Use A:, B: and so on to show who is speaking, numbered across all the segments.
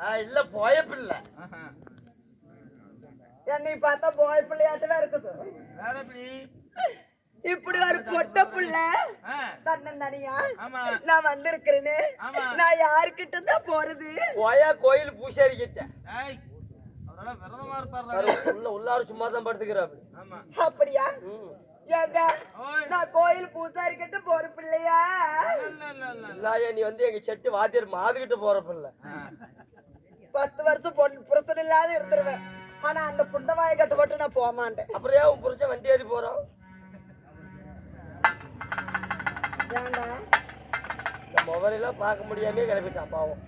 A: ஆ, இல்ல போய பிள்ளை.
B: என்னை பார்த்தா போய் பிள்ளையாட்டுதான் இருக்குது இப்படி ஒரு பொட்ட புள்ள
C: ஆ,
B: தன்னந்தனியா
C: ஆமா.
B: நான் வந்திருக்கிறேன்னு
C: ஆமா.
B: நான் யாருக்கிட்ட தான் போறது?
A: போயா கோயில் பூசாரி கிட்ட உள்ளார சும்மா தான் படுத்துக்கிறாரு.
C: ஆமா.
B: அப்படியா. ஏங்க நான் கோயில் பூசாரி கிட்ட போற பிள்ளையா?
C: இல்ல
A: நீ வந்து எங்க செட்டு வாத்தியார் மாதுகிட்ட போற பிள்ளை.
B: பத்து வருஷம் பொன் புருஷன் இல்லாத இருந்துருவேன். ஆனா அந்த புண்டவாய கட்டு மட்டும் நான் போக மாட்டேன்
A: அப்புறம் உன் புருஷன் வண்டி ஏறி
B: ஏன்டா?
A: இந்த மொபைல் எல்லாம் பார்க்க முடியாமே கிளம்பிட்டான் பாவம்.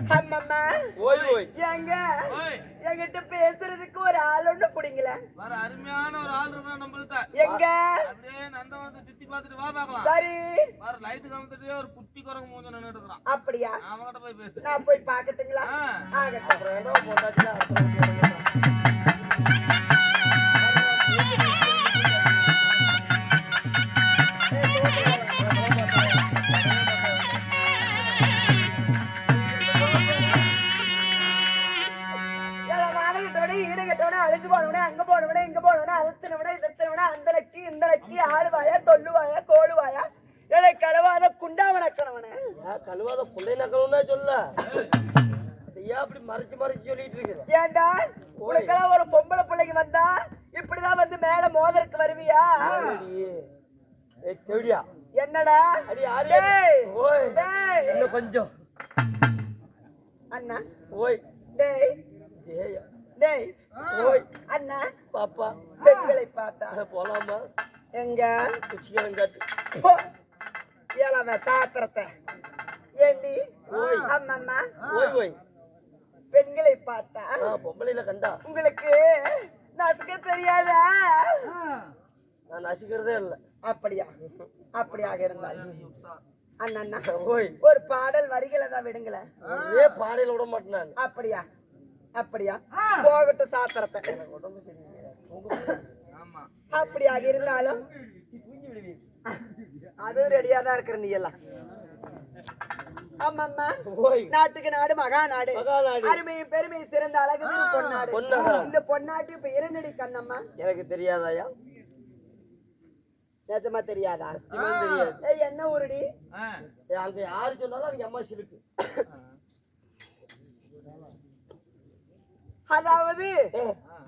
B: அம்மம்மா.
A: ஓய் ஓய்.
B: ஏங்க?
C: ஓய்.
B: என்கிட்ட பேசுறதுக்கு ஒரு ஆள் ஒண்ணு பிடிங்கல.
C: வர அருமையான ஒரு ஆள் இருந்தா நம்மள்ட்ட.
B: எங்க?
C: அப்படியே நந்தவனத்தை சுத்தி பார்த்துட்டு வா பார்க்கலாம்.
B: சரி.
C: வர லைட்டு காமிச்சிட்டே ஒரு குட்டி குரங்கு மூஞ்ச இருக்கிறான்.
B: அப்படியா?
C: அவன்கிட்ட போய் பேசு
B: நான் போய் பாக்கட்டுங்களா. ஆகட்டும்.
A: அப்புறம் செவிடியா
B: என்னடா?
A: அடி யாரு
B: டேய்,
A: ஓய்.
B: டேய்.
A: இன்னும் கொஞ்சம்?
B: அண்ணா.
A: ஓய்.
B: டேய்.
A: ஏய்
B: டேய்.
A: ஓய்.
B: அண்ணா.
A: பாப்பா.
B: பெண்களை பார்த்தா.
A: போலாமா?
B: எங்க?
A: குச்சிக்கிறேன் காட்டு
B: போ. ஏழாவ சாத்திரத்தை. ஏண்டி?
A: ஓய்.
B: அம்மம்மா
A: ஓய் ஓய்.
B: பெண்களை பார்த்தா.
A: பொம்பளையில கண்டா.
B: உங்களுக்கு நசுக்க தெரியாதா?
A: நான் நசிக்கிறதே இல்ல.
B: அப்படியா? அப்படியாக இருந்தால். அண்ணா
A: ஓய்.
B: ஒரு பாடல் வரிகளை தான் விடுங்களேன்.
A: ஒரே பாடையில விட மாட்டேன்
B: அப்படியா? அப்படியா? போகட்டும் சாத்திரத்தை.
A: உடம்பு சரியில்லை
B: அப்படியாக இருந்தாலும் அதுவும் ரெடியா தான் இருக்கிற நீ எல்லாம். ஆமாம்மா நாட்டுக்கு நாடு மகா நாடு அருமையும் பெருமையும் சிறந்த அழகு பொன்னாடு. இந்த பொன்னாட்டு இப்ப இரண்டடி கண்ணம்மா.
A: எனக்கு தெரியாதாயா?
B: நிஜமா தெரியாதா?
A: சத்தியமா தெரியாது.
B: ஏய் என்ன ஊருடி?
A: அங்க யாரு சொன்னாலும் அவங்க அம்மா சிலுக்கு
B: அதாவது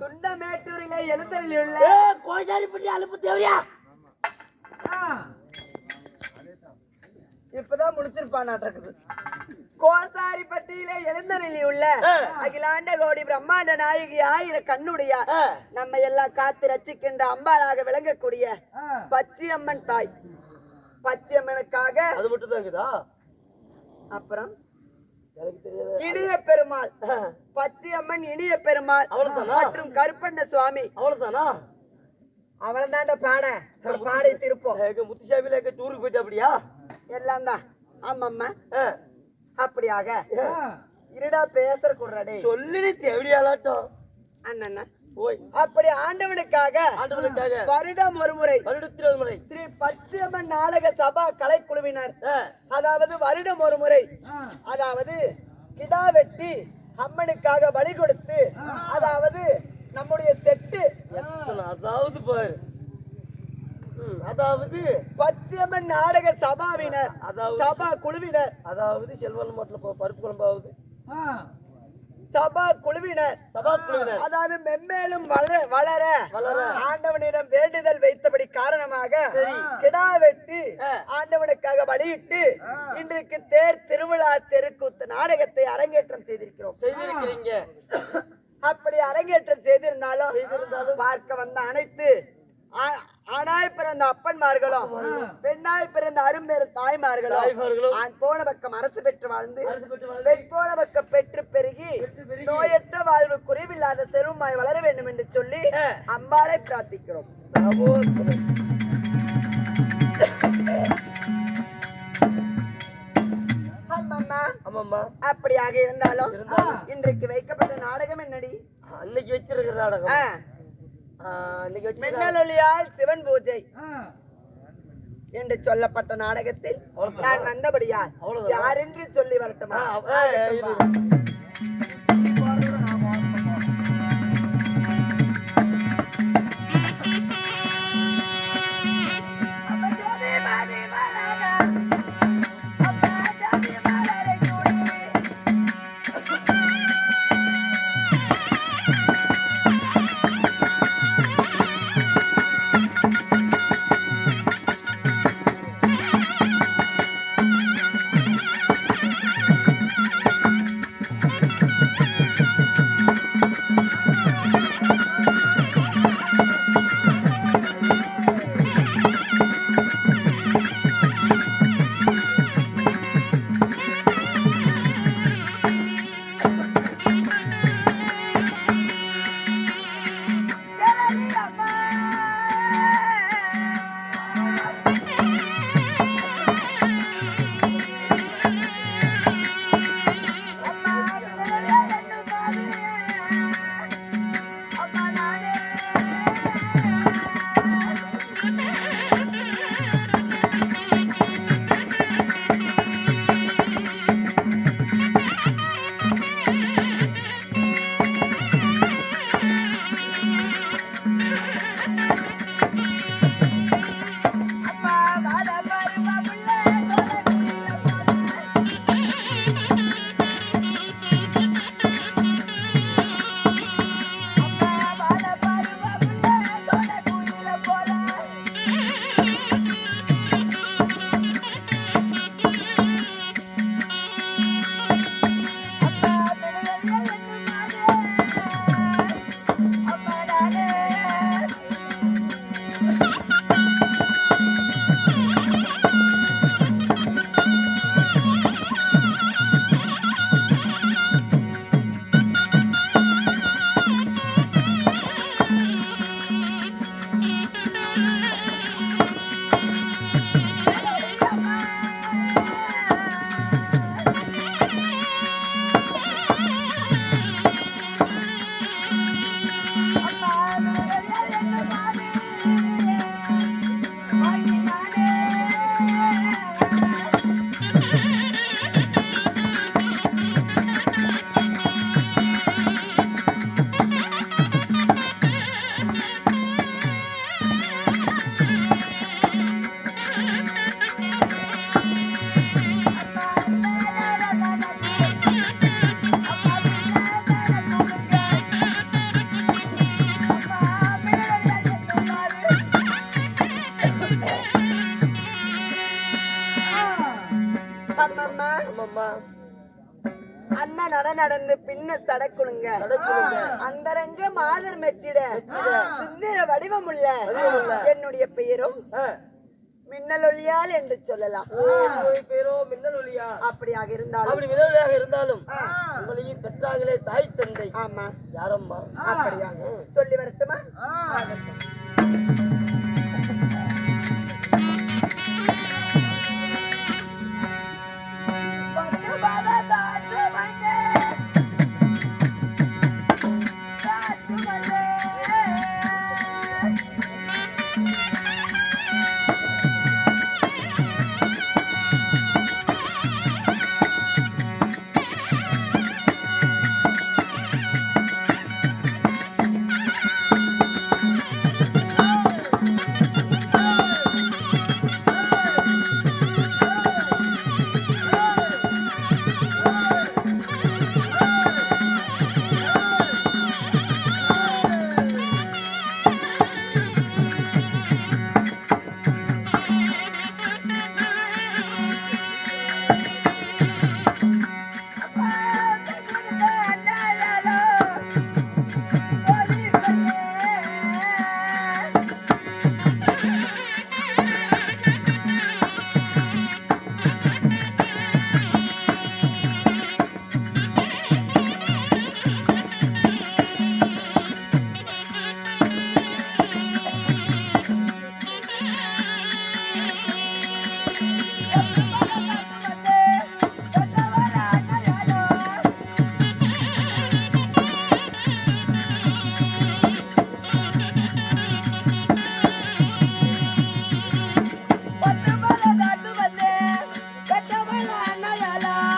B: துண்டமேட்டூரில எழுந்தரில் உள்ள
A: கோசாரி பட்டி அலுப்பு தேவையா
B: இப்பதான் முடிச்சிருப்பானாட்டிருக்குது கோசாரிப்பட்டியில எழுந்தரில் உள்ள அகிலாண்ட கோடி பிரம்மாண்ட நாயகி ஆயிர கண்ணுடைய நம்ம எல்லாம் காத்து ரசிக்கின்ற அம்பாளாக விளங்கக்கூடிய பச்சையம்மன் தாய். பச்சையம்மனுக்காக
A: அது மட்டும் தான்
B: அப்புறம் இனிய பெருமாள். பச்சையம்மன் இனிய பெருமாள்? மற்றும் கருப்பண்ண சுவாமி.
A: அவ்வளவுதானா?
B: அவள் தாண்ட பாட. பாடை திருப்போம்.
A: முத்துசாமியில டூருக்கு போயிட்டு அப்படியா
B: எல்லாம் தான் ஆமாம்மா. அப்படியாக. இருடா பேசுற குடுறாடே
A: சொல்லி நீ தேவையாலாட்டம்
B: அண்ணா
A: ஓய்.
B: அப்படி ஆண்டவனுக்காக
A: ஆண்டவனுக்காக.
B: வருடம் ஒரு முறை
A: வருடத்தில் ஒரு முறை
B: ஸ்ரீ நாடக சபா கலைக்குழுவினர். அதாவது வருடம் ஒரு முறை அதாவது கிடா வெட்டி அம்மனுக்காக பலி கொடுத்து அதாவது நம்முடைய செட்டு.
A: அதாவது பாரு. அதாவது
B: பச்சையம்மன் நாடக சபாவினர்
A: அதாவது
B: சபா குழுவினர்.
A: அதாவது செல்வன் மட்டும் பருப்பு குழம்பாவது
B: சபா குழுவினர்.
A: சபா குழுவினர்.
B: அதாவது மென்மேலும் வளர வளர
A: வளர.
B: ஆண்டவனிடம் வேண்டுதல் வைத்தபடி காரணமாக கிடா வெட்டி ஆண்டவனுக்காக பலியிட்டு இன்றைக்கு தேர் திருவிழா தெருக்கூத்து நாடகத்தை அரங்கேற்றம் செய்திருக்கிறோம்.
A: செய்திருக்கிறீங்க.
B: அப்படி அரங்கேற்றம் செய்திருந்தாலும் பார்க்க வந்த அனைத்து ஆணாய் பிறந்த அப்பன்மார்களும் பெண்ணாய் பிறந்த அரும்பெரு தாய்மார்களும் போன பக்கம் அரசு பெற்று வாழ்ந்து போன பக்கம் பெற்று பெருகி நோயற்ற வாழ்வு குறைவில்லாத செல்வமாய் வளர வேண்டும் என்று சொல்லி அம்பாளை பிரார்த்திக்கிறோம். அப்படியாக இருந்தாலும்
A: இருந்தாலும்.
B: இன்றைக்கு வைக்கப்பட்ட நாடகம் என்னடி?
A: அன்னைக்கு வச்சிருக்கிற நாடகம்.
B: மின்னலொளியால் சிவன் பூஜை
A: என்று சொல்லப்பட்ட நாடகத்தில் நான் வந்தபடியா
B: அவ்வளவுதான்.
A: யாரென்று சொல்லி வரட்டுமா?
B: ஆ, ஆ, ஆமாம்மா.
A: அண்ணன் நட நடந்து பின்ன
B: நடக்குதுங்க.
A: அந்தரங்க மாதர் மெச்சிட. சுந்தர வடிவமுள்ள. என்னுடைய பெயரும்
B: ஆ,
A: மின்னலொளியால் என்று சொல்லலாம்.
B: பேரோ மின்னல் ஒளியா?
A: அப்படியாக இருந்தாலும்.
B: அப்படி மின்னல் ஒளியாக இருந்தாலும் உங்களையும் பெற்றாங்களே தாய் தந்தை.
A: ஆமா.
B: யாரம்மா?
A: அப்படியாக சொல்லி வரட்டுமா.
B: la la
A: la.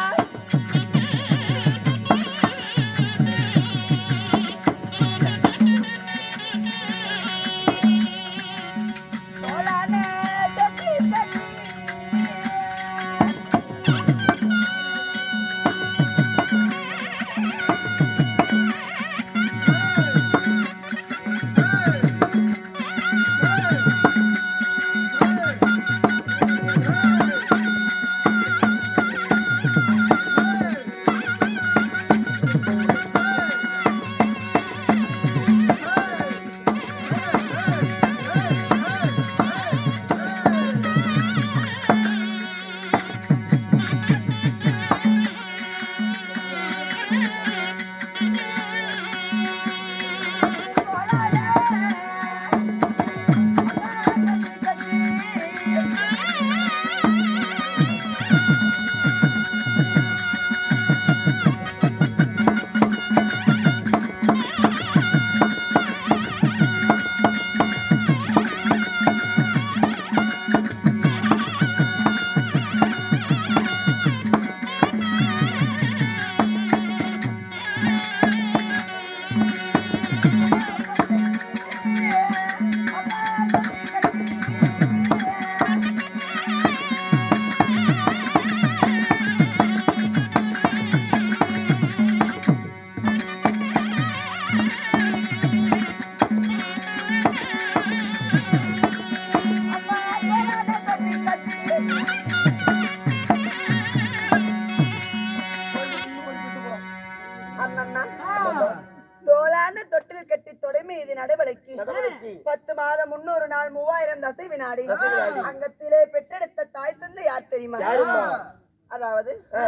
B: அதாவது
A: ஆ.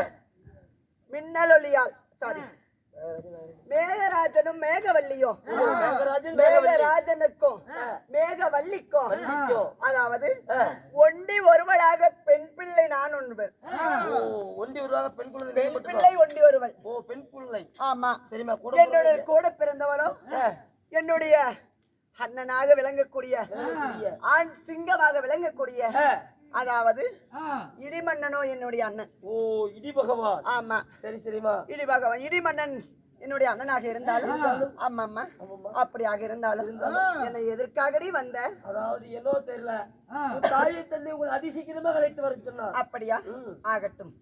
B: மின்னலொலியால் சாரி மேகராஜனும் மேகவல்லியும்
A: மேகராஜன் மேகவல்லி.
B: மேகராஜனுக்கும் மேகவல்லிக்கும். அதாவது. ஒண்டி ஒருவளாக பெண் பிள்ளை நான் ஒன்பர்
A: ஒண்டி உருவாக பெண் குழந்தை
B: பெண். பிள்ளை ஒண்டி ஒருவள்.
A: ஓ பெண் பிள்ளை
B: ஆமா.
A: கூட
B: என்னுடைய கூட பிறந்தவரும் என்னுடைய அண்ணனாக விளங்கக்கூடிய ஆண் சிங்கமாக விளங்கக்கூடிய அதாவது இடிமன்னனோ என்னுடைய அண்ணன்.
A: ஓ இடி பகவான்
B: ஆமா.
A: சரி சரிம்மா.
B: இடிபகவன் இடிமன்னன் என்னுடைய அண்ணனாக இருந்தாலும் ஆமா ஆமா அப்படியாக இருந்தாலும் என்னை எதற்காகடி வந்த?
A: அதாவது என்னோ தெரியல. தாயை தந்தை உங்களை அதிசீக்கிரமா அழைத்து வர சொன்னார்.
B: அப்படியா. ஆகட்டும்.